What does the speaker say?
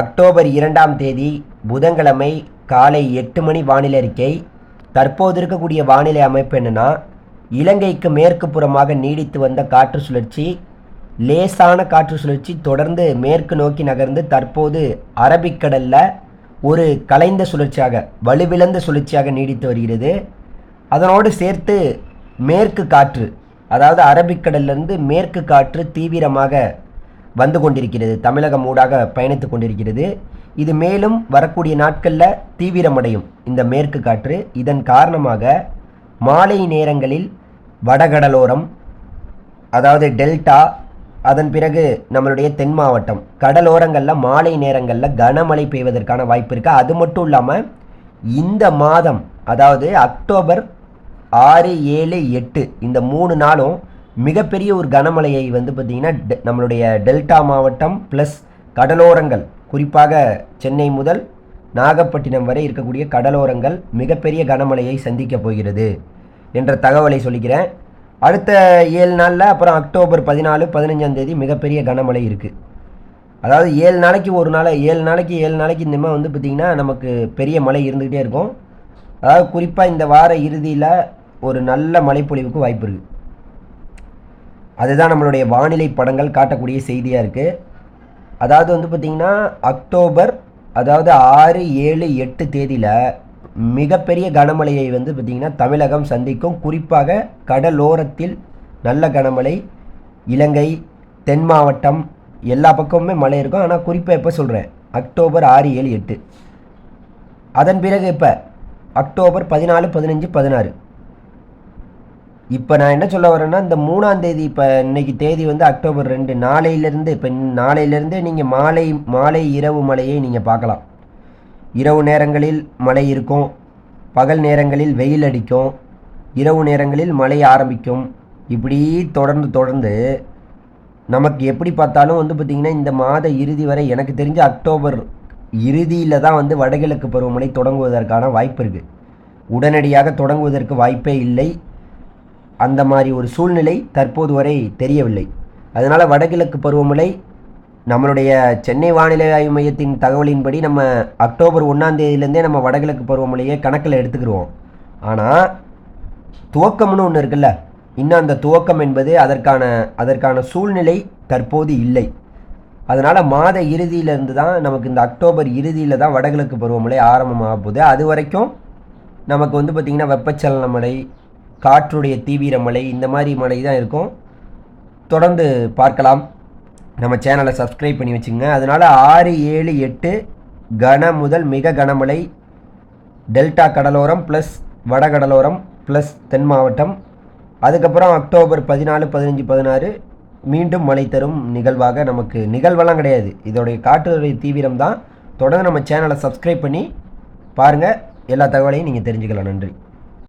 October இரண்டாம் தேதி புதன்கிழமை காலை எட்டு மணி வானிலை அறிக்கை. தற்போது இருக்கக்கூடிய வானிலை அமைப்பு என்னென்னா இலங்கைக்கு மேற்கு புறமாக நீடித்து வந்த காற்று சுழற்சி லேசான காற்று சுழற்சி தொடர்ந்து மேற்கு நோக்கி நகர்ந்து தற்போது அரபிக்கடலில் ஒரு கலைந்த சுழற்சியாக வலுவிழந்த சுழற்சியாக நீடித்து வருகிறது. அதனோடு சேர்த்து மேற்கு காற்று அதாவது அரபிக்கடல்லிருந்து மேற்கு காற்று தீவிரமாக வந்து கொண்டிருக்கிறது தமிழகம் ஊடாக பயணித்து கொண்டிருக்கிறது. இது மேலும் வரக்கூடிய நாட்களில் தீவிரமடையும் இந்த மேற்கு காற்று. இதன் காரணமாக மாலை நேரங்களில் வடகடலோரம் அதாவது டெல்டா அதன் பிறகு நம்மளுடைய தென் மாவட்டம் கடலோரங்களில் மாலை நேரங்களில் கனமழை பெய்வதற்கான வாய்ப்பு இருக்குது அது மட்டும் இல்லாமல் இந்த மாதம் அதாவது அக்டோபர் ஆறு ஏழு எட்டு இந்த மூணு நாளும் மிகப்பெரிய ஒரு கனமழையை வந்து பார்த்திங்கன்னா டெ- நம்மளுடைய டெல்டா மாவட்டம் ப்ளஸ் கடலோரங்கள் குறிப்பாக சென்னை முதல் நாகப்பட்டினம் வரை இருக்கக்கூடிய கடலோரங்கள் மிகப்பெரிய கனமழையை சந்திக்கப் போகிறது என்ற தகவலை சொல்லிக்கிறேன். அடுத்த ஏழு நாளில் அப்புறம் அக்டோபர் பதினாலு பதினஞ்சாந்தேதி மிகப்பெரிய கனமழை இருக்குது அதாவது ஏழு நாளைக்கு ஒரு நாளை ஏழு நாளைக்கு ஏழு நாளைக்கு இந்த மாதிரி வந்து பார்த்திங்கன்னா நமக்கு பெரிய மழை இருந்துக்கிட்டே இருக்கும். அதாவது குறிப்பாக இந்த வார இறுதியில் ஒரு நல்ல மழைப்பொழிவுக்கு வாய்ப்பு இருக்குது அதுதான் நம்மளுடைய வானிலை படங்கள் காட்டக்கூடிய செய்தியாக இருக்குது அதாவது வந்து பார்த்திங்கன்னா அக்டோபர் அதாவது ஆறு ஏழு எட்டு தேதியில் மிகப்பெரிய கனமழையை வந்து பார்த்திங்கன்னா தமிழகம் சந்திக்கும். குறிப்பாக கடலோரத்தில் நல்ல கனமழை இலங்கை தென் மாவட்டம் எல்லா பக்கமுமே மழை இருக்கும். ஆனால் குறிப்பாக எப்போ சொல்கிறேன் அக்டோபர் ஆறு ஏழு எட்டு. அதன் பிறகு இப்போ அக்டோபர் பதினாலு பதினஞ்சு பதினாறு. இப்போ நான் என்ன சொல்ல வரேன்னா இந்த மூணாம் தேதி இப்போ இன்னைக்கு தேதி வந்து அக்டோபர் ரெண்டு நாளையிலேருந்து இப்போ நாளையிலேருந்தே நீங்கள் மாலை மாலை இரவு மழையை நீங்கள் பார்க்கலாம். இரவு நேரங்களில் மழை இருக்கும் பகல் நேரங்களில் வெயில் அடிக்கும் இரவு நேரங்களில் மழை ஆரம்பிக்கும். இப்படி தொடர்ந்து தொடர்ந்து நமக்கு எப்படி பார்த்தாலும் வந்து பார்த்திங்கன்னா இந்த மாத இறுதி வரை எனக்கு தெரிஞ்ச அக்டோபர் இறுதியில் தான் வந்து வடகிழக்கு பருவமழை தொடங்குவதற்கான வாய்ப்பு இருக்குது உடனடியாக தொடங்குவதற்கு வாய்ப்பே இல்லை. அந்த மாதிரி ஒரு சூழ்நிலை தற்போது வரை தெரியவில்லை. அதனால் வடகிழக்கு பருவமழை நம்மளுடைய சென்னை வானிலை ஆய்வு மையத்தின் தகவலின்படி நம்ம அக்டோபர் ஒன்றாம் தேதியிலேருந்தே நம்ம வடகிழக்கு பருவமழையை கணக்கில் எடுத்துக்கிடுவோம் ஆனால் துவக்கம்னு ஒன்று இருக்குல்ல? இன்னும் அந்த துவக்கம் என்பது அதற்கான அதற்கான சூழ்நிலை தற்போது இல்லை. அதனால் மாத இறுதியிலேருந்து தான் நமக்கு இந்த அக்டோபர் இறுதியில் தான் வடகிழக்கு பருவமழை ஆரம்பமாக போகுது. அது வரைக்கும் நமக்கு வந்து பார்த்திங்கன்னா வெப்பச்சலன மழை காற்றுடைய தீவிர மழை இந்த மாதிரி மழை தான் இருக்கும். தொடர்ந்து பார்க்கலாம். நம்ம சேனலை சப்ஸ்கிரைப் பண்ணி வச்சுங்க அதனால் ஆறு ஏழு எட்டு கன முதல் மிக கனமழை டெல்டா கடலோரம் ப்ளஸ் வடகடலோரம் ப்ளஸ் தென் மாவட்டம். அதுக்கப்புறம் அக்டோபர் பதினாலு பதினஞ்சு பதினாறு மீண்டும் மழை தரும் நிகழ்வாக நமக்கு நிகழ்வெல்லாம் கிடையாது. இதோடைய காற்றுடைய தீவிரம் தான். தொடர்ந்து நம்ம சேனலை சப்ஸ்கிரைப் பண்ணி பாருங்கள் எல்லா தகவலையும் நீங்கள் தெரிஞ்சுக்கலாம். நன்றி.